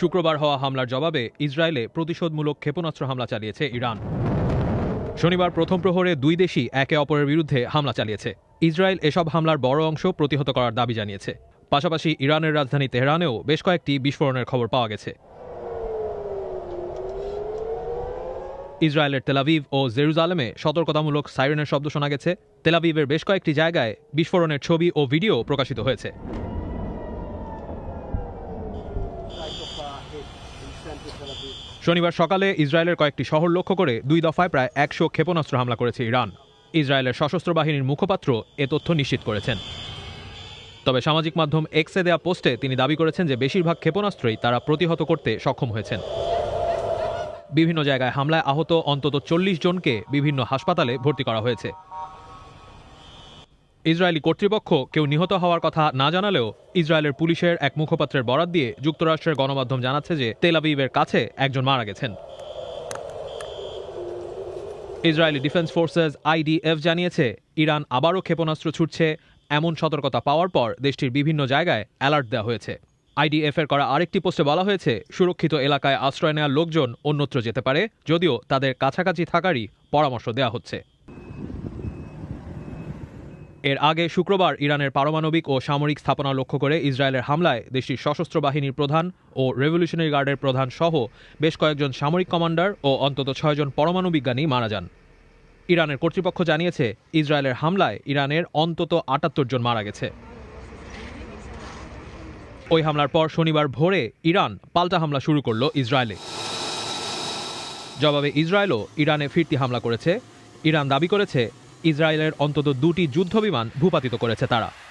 শুক্রবার হওয়া হামলার জবাবে ইসরায়েলে প্রতিশোধমূলক ক্ষেপণাস্ত্র হামলা চালিয়েছে ইরান। শনিবার প্রথম প্রহরে দুই দেশই একে অপরের বিরুদ্ধে হামলা চালিয়েছে। ইসরায়েল এসব হামলার বড় অংশ প্রতিহত করার দাবি জানিয়েছে। পাশাপাশি ইরানের রাজধানী তেহরানেও বেশ কয়েকটি বিস্ফোরণের খবর পাওয়া গেছে। ইসরায়েলের তেলাভিভ ও জেরুজালেমে সতর্কতামূলক সাইরেনের শব্দ শোনা গেছে। তেলাভিভের বেশ কয়েকটি জায়গায় বিস্ফোরণের ছবি ও ভিডিও প্রকাশিত হয়েছে। শনিবার সকালে ইসরায়েলের কয়েকটি শহর লক্ষ্য করে দুই দফায় প্রায় একশো ক্ষেপণাস্ত্র হামলা করেছে ইরান। ইসরায়েলের সশস্ত্র বাহিনীর মুখপাত্র এ তথ্য নিশ্চিত করেছেন। তবে সামাজিক মাধ্যম এক্সে দেয়া পোস্টে তিনি দাবি করেছেন যে বেশিরভাগ ক্ষেপণাস্ত্রই তারা প্রতিহত করতে সক্ষম হয়েছেন। বিভিন্ন জায়গায় হামলায় আহত অন্তত চল্লিশ জনকে বিভিন্ন হাসপাতালে ভর্তি করা হয়েছে। ইসরায়েলি কর্তৃপক্ষ কেউ নিহত হওয়ার কথা না জানালেও ইসরায়েলের পুলিশের এক মুখপাত্রের বরাত দিয়ে যুক্তরাষ্ট্রের গণমাধ্যম জানাচ্ছে যে তেল আবিবের কাছে একজন মারা গেছেন। ইসরায়েলি ডিফেন্স ফোর্সেস আইডিএফ জানিয়েছে, ইরান আবারও ক্ষেপণাস্ত্র ছুটছে, এমন সতর্কতা পাওয়ার পর দেশটির বিভিন্ন জায়গায় অ্যালার্ট দেওয়া হয়েছে। আইডিএফ এর করা আরেকটি পোস্টে বলা হয়েছে, সুরক্ষিত এলাকায় আশ্রয় নেওয়ার লোকজন অন্যত্র যেতে পারে, যদিও তাদের কাছাকাছি থাকারই পরামর্শ দেওয়া হচ্ছে। এর আগে শুক্রবার ইরানের পারমাণবিক ও সামরিক স্থাপনা লক্ষ্য করে ইসরায়েলের হামলায় দেশটির সশস্ত্র বাহিনীর প্রধান ও রেভলিউশনারি গার্ডের প্রধান সহ বেশ কয়েকজন সামরিক কমান্ডার ও অন্তত ছয়জন পরমাণু বিজ্ঞানী মারা যান। ইরানের কর্তৃপক্ষ জানিয়েছে, ইসরায়েলের হামলায় ইরানের অন্তত আটাত্তর জন মারা গেছে। ওই হামলার পর শনিবার ভোরে ইরান পাল্টা হামলা শুরু করল ইসরায়েলে। জবাবে ইসরায়েলও ইরানে ফিরতি হামলা করেছে। ইরান দাবি করেছে ইসরায়েলের অন্তত দুটি যুদ্ধবিমান ভূপাতিত করেছে তারা।